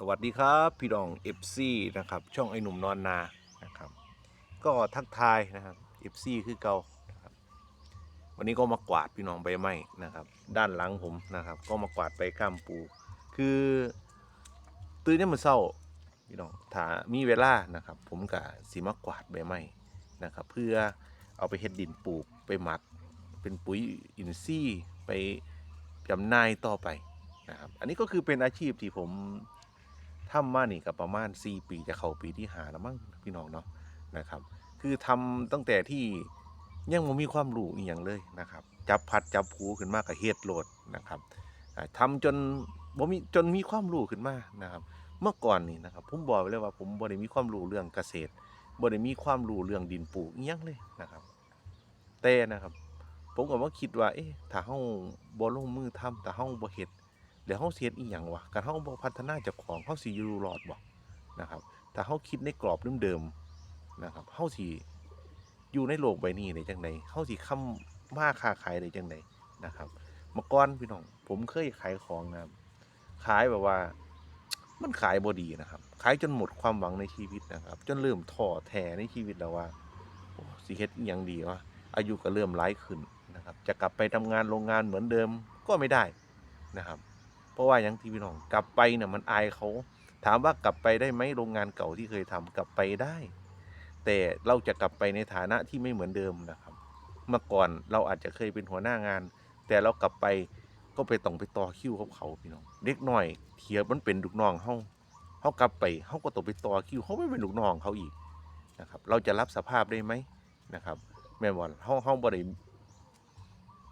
สวัสดีครับพี่ดอง FC นะครับช่องไอ้หนุ่มนอนนานะครับ ก็ทักทายนะครับ FC คือเก่านะครับวันนี้ก็มากวาดพี่น้องใบไม้นะครับ ด้านหลังผมนะครับ ก็มากวาดใบข้ามปู คือตื่นเนี่ยมันเศร้าพี่น้องถ้ามีเวลานะครับ ผมกับสีมากวาดใบไม้นะครับ เพื่อเอาไปเฮ็ดดินปลูกไปหมัก เป็นปุ๋ยอินทรีย์ไปจำนายต่อไปนะครับ อันนี้ก็คือเป็นอาชีพที่ผม ทำมานี่กับประมาณ 4 ปีจะเข้าปีที่หาแล้วมั้งพี่น้องเนาะนะครับ คือทำตั้งแต่ที่ยังไม่มีความรู้อีกอย่างเลยนะครับ จับพัดจับผูขึ้นมากับเฮ็ดโหลดนะครับอ่าทำจนบ่มีจนมีความรู้ขึ้นมานะครับ เมื่อก่อนนี่นะครับผมบอกไว้เลยว่าผมบ่ได้มีความรู้เรื่องเกษตรบ่ได้มีความรู้เรื่องดินปลูกอีหยังเลยนะครับ แต่นะครับ ผมก็ว่าคิดว่า เอ๊ะถ้าเฮาบ่ลงมือทำถ้าเฮาบ่เฮ็ด เดี๋ยวเฮาสิเฮ็ดอีหยังวะการเฮาบ่พัฒนาจ้าของเฮาสิอยู่รอดบ่นะครับ ถ้าเฮาคิดในกรอบเดิมๆนะครับเฮาสิอยู่ในโลกใบนี้ได้จังไดเฮาสิค้ำมาค้าขายได้จังไดนะครับเมื่อก่อนพี่น้อง ผมเคยขายของนะครับขายแบบว่ามันขายบ่ดีนะครับ ขายจนหมดความหวังในชีวิตนะครับ จนเริ่มท้อแท้ในชีวิตแล้วว่าสิเฮ็ดอีหยังดีวะอายุก็เริ่มหลายขึ้นนะครับ จะกลับไปทำงานโรงงานเหมือนเดิมก็ไม่ได้นะครับ เพราะว่าอย่างที่พี่น้องกลับไปเนี่ยมันอายเขา ถามว่ากลับไปได้ไหมโรงงานเก่าที่เคยทำกลับไปได้ แต่เราจะกลับไปในฐานะที่ไม่เหมือนเดิมนะครับ เมื่อก่อนเราอาจจะเคยเป็นหัวหน้างาน แต่เรากลับไปก็ไปต้องไปต่อคิวกับเขาพี่น้องเด็กหน้อยเทียบมันเป็นลูกน้องเฮาเฮากลับไปเฮาก็ต้องไปต่อคิวเขาไม่เป็นลูกน้องเขาอีกนะครับ เราจะรับสภาพได้ไหมนะครับแม่นบ่เฮาเฮาบ่ได้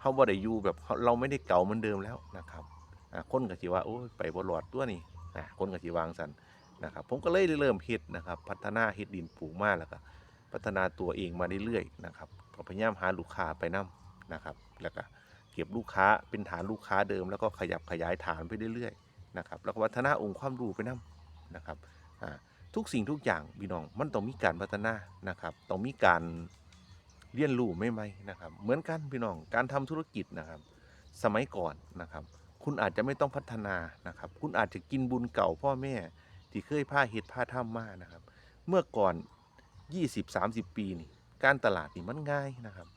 เฮาบ่ได้อยู่แบบเราไม่ได้เก่าเหมือนเดิมแล้วนะครับ คนก็สิว่าโอ้ไปบ่รอดตัวนี่อ่าคนก็สิวางสันนะครับผมก็เลยเริ่มเฮ็ดนะครับ พัฒนาเฮ็ดดินปลูกมาแล้วก็พัฒนาตัวเองมาเรื่อยๆนะครับก็พยายามหาลูกค้าไปนํนะครับแล้วก็เก็บลูกค้าเป็นฐานลูกค้าเดิม แล้วก็ขยับขยายฐานไปเรื่อยๆนะครับแล้วก็พัฒนาองค์ความรู้ไปนํนะครับทุกสิ่งทุกอย่างพี่น้องมันต้องมีการพัฒนานะครับต้องมีการเรียนรู้ใหม่นะครับเหมือนกันพี่น้องการทำธุรกิจนะครับ สมัยก่อนนะครับ คุณอาจจะไม่ต้องพัฒนานะครับ คุณอาจจะกินบุญเก่าพ่อแม่ ที่เคยผ้าเห็ดผ้าถ้ำมานะครับ เมื่อก่อน 20-30 ปีนี่การตลาดนี่มันง่ายนะครับ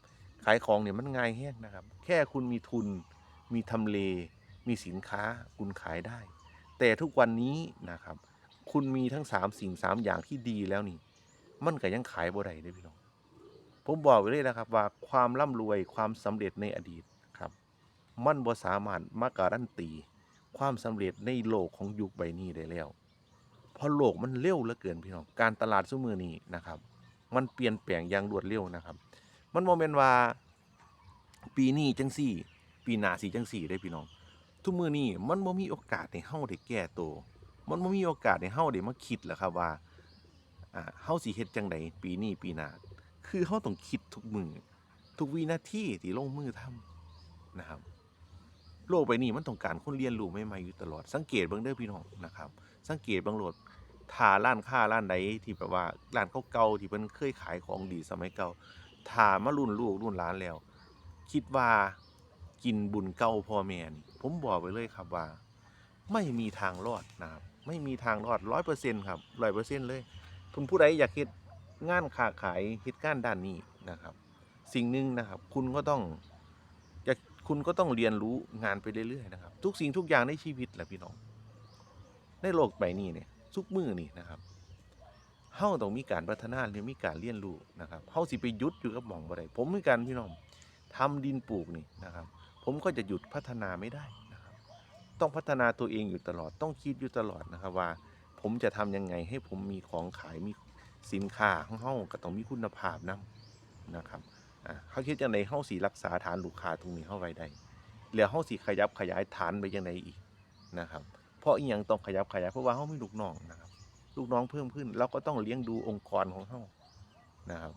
ขายของเนี่ยมันง่ายแห้งนะครับ แค่คุณมีทุน มีทำเล มีสินค้าคุณขายได้ แต่ทุกวันนี้นะครับ คุณมีทั้ง 3 สิ่ง 3 อย่างที่ดีแล้วนี่ มันก็ยังขายบ่ได้เด้พี่น้องผมบอกไว้เลยนะครับว่าความร่ำรวยความสำเร็จในอดีต มันบ่สามารถมาการันตีความสำเร็จในโลกของยุคใบนี้ได้แล้ว เพราะโลกมันเร็วเหลือเกินพี่น้อง การตลาดซุมือนี้นะครับ มันเปลี่ยนแปลงอย่างรวดเร็วนะครับ มันโมเมนว่าปีนี้จังสี่ ปีหน้าสีจังสี่ได้พี่น้อง ทุกมือนี้มันบ่มีโอกาสให้เฮาได้แก้ตัวมันบ่มีโอกาสให้เฮาได้มาคิดแล้วครับว่าเฮาสิเฮ็ดจังใดปีนี้ปีหน้าคือเฮาต้องคิดทุกมือทุกวินาทีที่ลงมือทำนะครับ โลกใบนี้มันต้องการคนเรียนรู้ใหม่ๆอยู่ตลอด สังเกตเบิ่งเด้อพี่น้องนะครับ สังเกตบางโหลดถ้าร้านค้าร้านใดที่แบบว่าร้านเก่าๆที่เพิ่นเคยขายของดีสมัยเก่าถ้ามารุ่นลูกรุ่นหลานแล้ว คิดว่ากินบุญเก่าพ่อแม่นี่ผมบอกไว้เลยครับว่า ไม่มีทางรอดนะครับไม่มีทางรอดร้อยเปอร์เซ็นต์ครับร้อยเปอร์เซ็นต์เลยคุณผู้ใดอยากเฮ็ดงานค้าขายเฮ็ดงานด้านนี้นะครับ สิ่งหนึ่งนะครับ คุณก็ต้อง คุณก็ต้องเรียนรู้งานไปเรื่อยๆนะครับ ทุกสิ่งทุกอย่างในชีวิตแหละพี่น้อง ในโลกใบนี้เนี่ยทุกมือนี่นะครับเฮาต้องมีการพัฒนาหรือมีการเรียนรู้นะครับเฮาสิไปยุดอยู่กับหม่องบ่ได้ผมมีการพี่น้องทำดินปลูกนี่นะครับ ผมก็จะหยุดพัฒนาไม่ได้นะครับ ต้องพัฒนาตัวเองอยู่ตลอดต้องคิดอยู่ตลอดนะครับว่า ผมจะทำยังไงให้ผมมีของขายมีสินค้าของเฮาก็ต้องมีคุณภาพนํนะครับ เขาคิดจังไดเฮาสิรักษาฐานลูกค้าตรงนี้เฮาไว้ได้แล้วเฮาสิขยับขยายฐานไปจังไดอีกนะครับ เพราะอีหยังต้องขยับขยายเพราะว่าเฮามีลูกน้องนะครับ ลูกน้องเพิ่มขึ้นเราก็ต้องเลี้ยงดูองค์กรของเฮานะครับ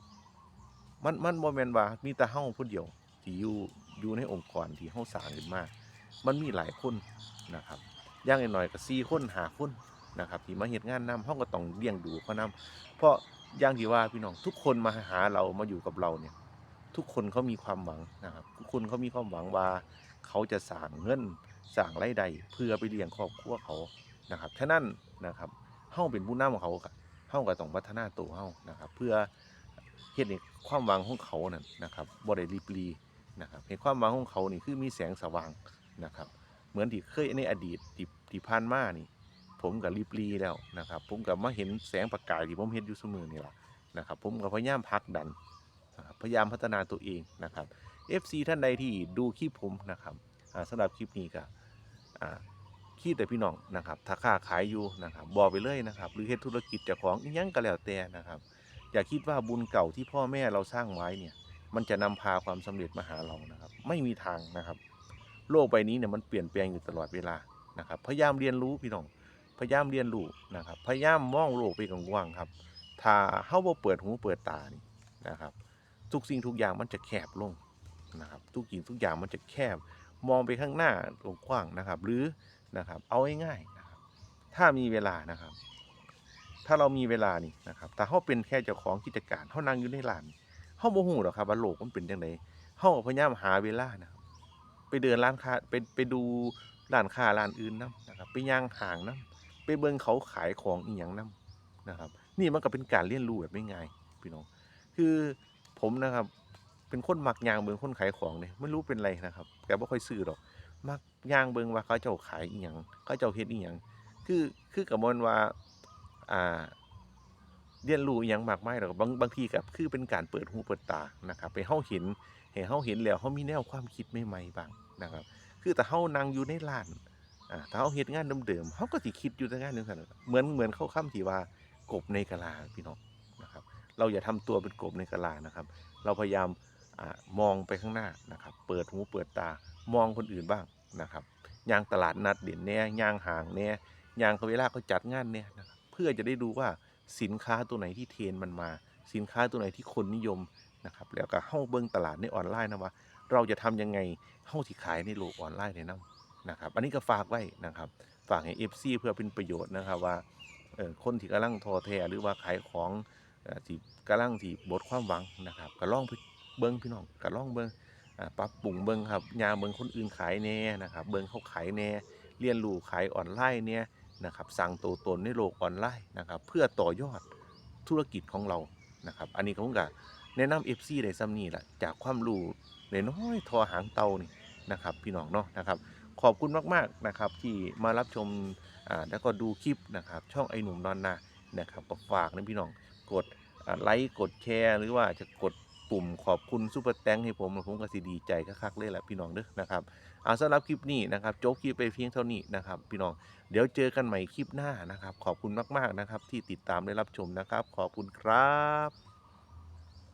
มันมันบ่แม่นว่ามีแต่เฮาผู้เดียวที่อยู่อยู่ในองค์กรที่เฮาสางขึ้นมากมันมีหลายคนนะครับย่างหน้อยๆก็4คน5คนนะครับที่มาเฮ็ดงานนํเฮาก็ต้องเลี้ยงดูเขานํเพราะอย่างที่ว่าพี่น้องทุกคนมาหาเรามาอยู่กับเราเนี่ย ทุกคนเขามีความหวังนะครับทุกคนเขามีความหวังว่า เขาจะสร้างเงินสร้างรายได้เพื่อไปเลี้ยงครอบครัวเขานะครับฉะนั้นนะครับเฮาเป็นผู้นำของเขาเฮาก็ต้องพัฒนาตัวเฮานะครับ เพื่อเฮ็ดให้ความหวังของเขานั่นนะครับบ่ได้ริบหรีนะครับให้ความหวังของเขานี่คือมีแสงสว่างนะครับ เหมือนที่เคยในอดีตที่ที่ผ่านมานี่ ผมก็ริบหรีแล้วนะครับ ผมก็มาเห็นแสงประกายที่ผมเห็นอยู่เสมอนี่แหละนะครับ ผมก็พยายามผลักดัน พยายามพัฒนาตัวเองนะครับ FC ท่านใดที่ดูคลิปผมนะครับสำหรับคลิปนี้ก็อ่าคิดแต่พี่น้องนะครับถ้าค้าขายอยู่นะครับบอกไปเลยนะครับ หรือเฮ็ดธุรกิจจ้าของยังก็แล้วแต่นะครับ อย่าคิดว่าบุญเก่าที่พ่อแม่เราสร้างไว้เนี่ย มันจะนำพาความสำเร็จมาหาเรานะครับ ไม่มีทางนะครับ โลกใบนี้เนี่ยมันเปลี่ยนแปลงอยู่ตลอดเวลานะครับ พยายามเรียนรู้พี่น้อง พยายามเรียนรู้นะครับ พยายามมองโลกไปกว้างๆครับ ถ้าเฮาบ่เปิดหูเปิดตานี่นะครับ ทุกสิ่งทุกอย่างมันจะแคบลงนะครับทุกสิ่งทุกอย่างมันจะแคบมองไปข้างหน้าลงกว้างนะครับ หรือนะครับเอาง่ายๆนะครับถ้ามีเวลานะครับ ถ้าเรามีเวลานี่นะครับแต่เฮาเป็นแค่เจ้าของกิจการเฮานั่งอยู่ในร้านเฮาบ่ฮู้หรอกครับว่าโลกมันเป็นจังไดเฮาก็พยายามหาเวลานะครับไปเดินร้านค้าไปไปดูร้านค้าร้านอื่นนํนะครับ ไปย่างห้างนํไปเบิ่งเขาขายของอีหยังนํนะครับ นี่มันก็เป็นการเรียนรู้แบบง่ายพี่น้องคือ ผมนะครับ เป็นคนมักยางเบิ่งคนขายของเนี่ยไม่รู้เป็นไรนะครับแต่บ่ค่อยซื้อหรอก มักยางเบิ่งว่าเขาเจ้าขายอีหยังเขาเจ้าเฮ็ดอีหยังคือคือกับมันว่าอ่าเรียนรู้อหยังมากมายหรอกบางบางทีก็คือเป็นการเปิดหูเปิดตานะครับไปเฮาเห็นให้เฮาเห็นแล้วเฮามีแนวความคิดใหม่ๆบ้างนะครับ คือแต่เฮานั่งอยู่ในร้านอ่าถ้าเฮาเฮ็ดงานเดิมๆเฮาก็สิคิดอยู่แต่งานจังซั่นเหมือนเหมือนเข้าค่ำที่ว่ากบในกะลาพี่น้อง เราอย่าทำตัวเป็นกบในกะลานะครับ เราพยายามอมองไปข้างหน้านะครับ เปิดหูเปิดตามองคนอื่นบ้างนะครับย่างตลาดนัดเด่นแน่ย่างห่างแน่ย่างเขาเวลาเขาจัดงานเนี่ยนะครับเพื่อจะได้ดูว่าสินค้าตัวไหนที่เทรนมันมา สินค้าตัวไหนที่คนนิยมนะครับแล้วก็เข้าเบิ้งตลาดในออนไลน์นะว่าเราจะทำยังไงเข้าที่ขายในโลกออนไลน์เนี่ยนะนะครับ อันนี้ก็ฝากไว้นะครับ ฝากให้ FC เพื่อเป็นประโยชน์นะครับว่าคนที่กำลังทอแทหรือว่าขายของ ที่กำลังที่บดความหวังนะครับก็ลองเบิ้งพี่น้องก็ลองเบิ้งอ่าปรับปรุงเบิ้งครับยาเบิ้งคนอื่นขายแน่นะครับเบิ้งเขาขายแน่เรียนรู้ขายออนไลน์เนี่ยนะครับสั่งตัวตนในโลกออนไลน์นะครับเพื่อต่อยอดธุรกิจของเรานะครับอันนี้ผมก็แนะนำ FC ได้ซ้ำนี่แหละจากความรู้น้อยทอหางเตานี่นะครับพี่น้องเนาะนะครับขอบคุณมากๆนะครับที่มารับชมแล้วก็ดูคลิปนะครับช่องไอหนุ่มนอนนานะครับฝากนะพี่น้อง กดไลค์กดแชร์หรือว่าจะกดปุ่มขอบคุณซูเปอร์แตงให้ผมผมก็สิดีใจคักๆเลยแหละพี่น้องเด้อนะครับเอาสำหรับคลิปนี้นะครับโจ๊กคลิปไปเพียงเท่านี้นะครับ พี่น้องเดี๋ยวเจอกันใหม่คลิปหน้านะครับ ขอบคุณมากๆนะครับ ที่ติดตามได้รับชมนะครับ ขอบคุณครับ